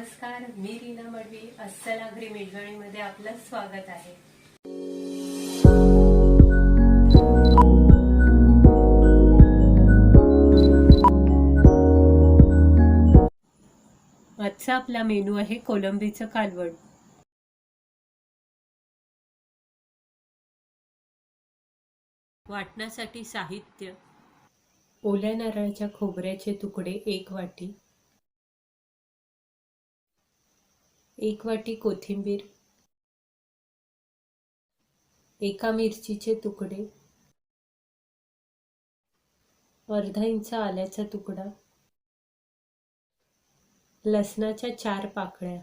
नमस्कार मी रीना मडवी अस्सल आगरी मेजवाणीमध्ये आपलं स्वागत आहे. आजचा आपला मेनू आहे कोलंबीचं कालवण वाटण्यासाठी साहित्य. ओल्या नारळाच्या खोबऱ्याचे तुकडे एक वाटी. एक वाटी कोथिंबीर एका मिरचीचे तुकडे अर्धा इंच आल्याचा तुकडा लसणाच्या चार पाकळ्या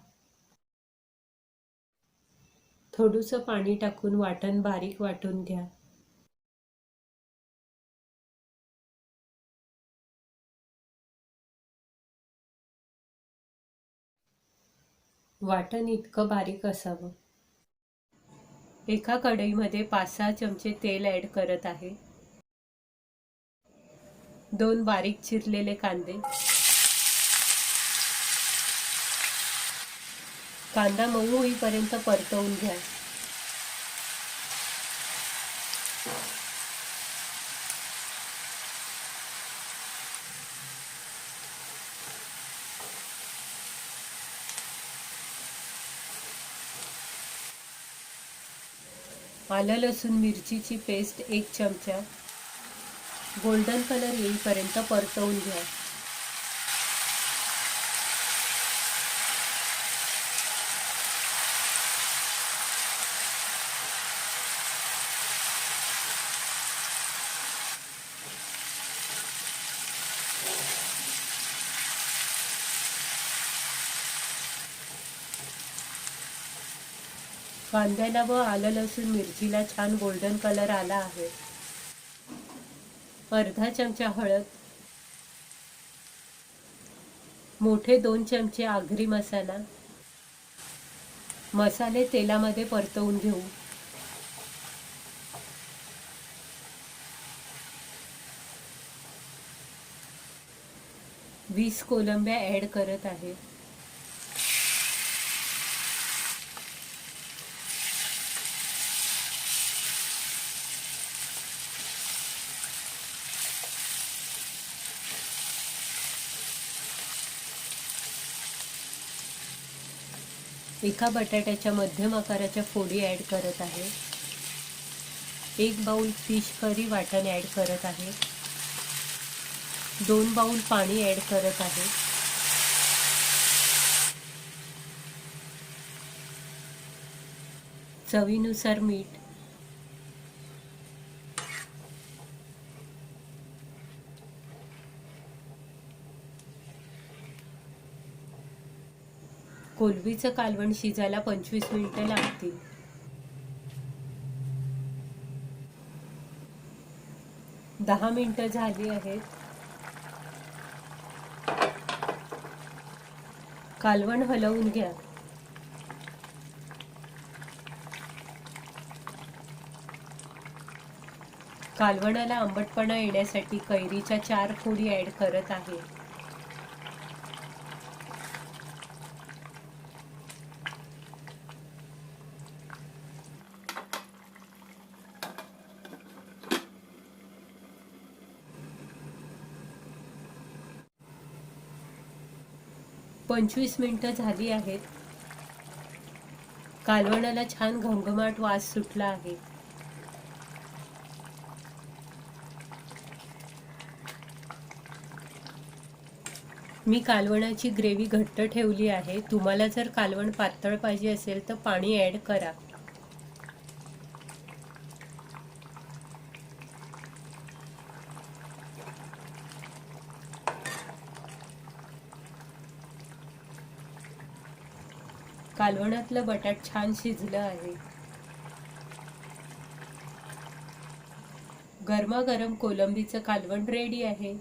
थोडंसं पाणी टाकून वाटण बारीक वाटून घ्या. वाटण इतकं बारीक असावं. एका कढईमध्ये पाच सहा चमचे तेल ॲड करत आहे. दोन बारीक चिरलेले कांदे. कांदा मऊ होईपर्यंत परतवून घ्या. आलं लसूण मिरचीची पेस्ट एक चमचा. गोल्डन कलर येईपर्यंत परतवून घ्या. कांद्याला व आलं लसूण मिरचीला छान गोल्डन कलर आला आहे. अर्धा चमचा हळद मोठे दोन चमचे आगरी मसाला मसाले तेलामध्ये परतवून घेऊ. वीस कोलंब्या ॲड करत आहे. एका बटाट्याच्या मध्यम आकाराच्या फोडी ॲड करत आहे. एक बाउल फिश करी वाटण ॲड करत आहे. दोन बाउल पाणी ॲड करत आहे. चवीनुसार मीठ कोलबीचं कालवण शिजायला पंचवीस मिनिटं लागतील. दहा मिनिटं झाली आहेत. कालवण हलवून घ्या. कालवणाला आंबटपणा येण्यासाठी कैरीच्या चार फोडी ऍड करत आहे. पंचवीस मिनटं झाली आहेत. कालवणाला छान घमघमाट वास सुटला आहे. मी कालवणाची ग्रेव्ही घट्ट ठेवली आहे. तुम्हाला जर कालवण पातळ पाहिजे असेल तर पाणी ॲड करा. कालवणातलं बटाट छान शिजलं आहे. गरमागरम कोलंबीचं कालवण रेडी आहे.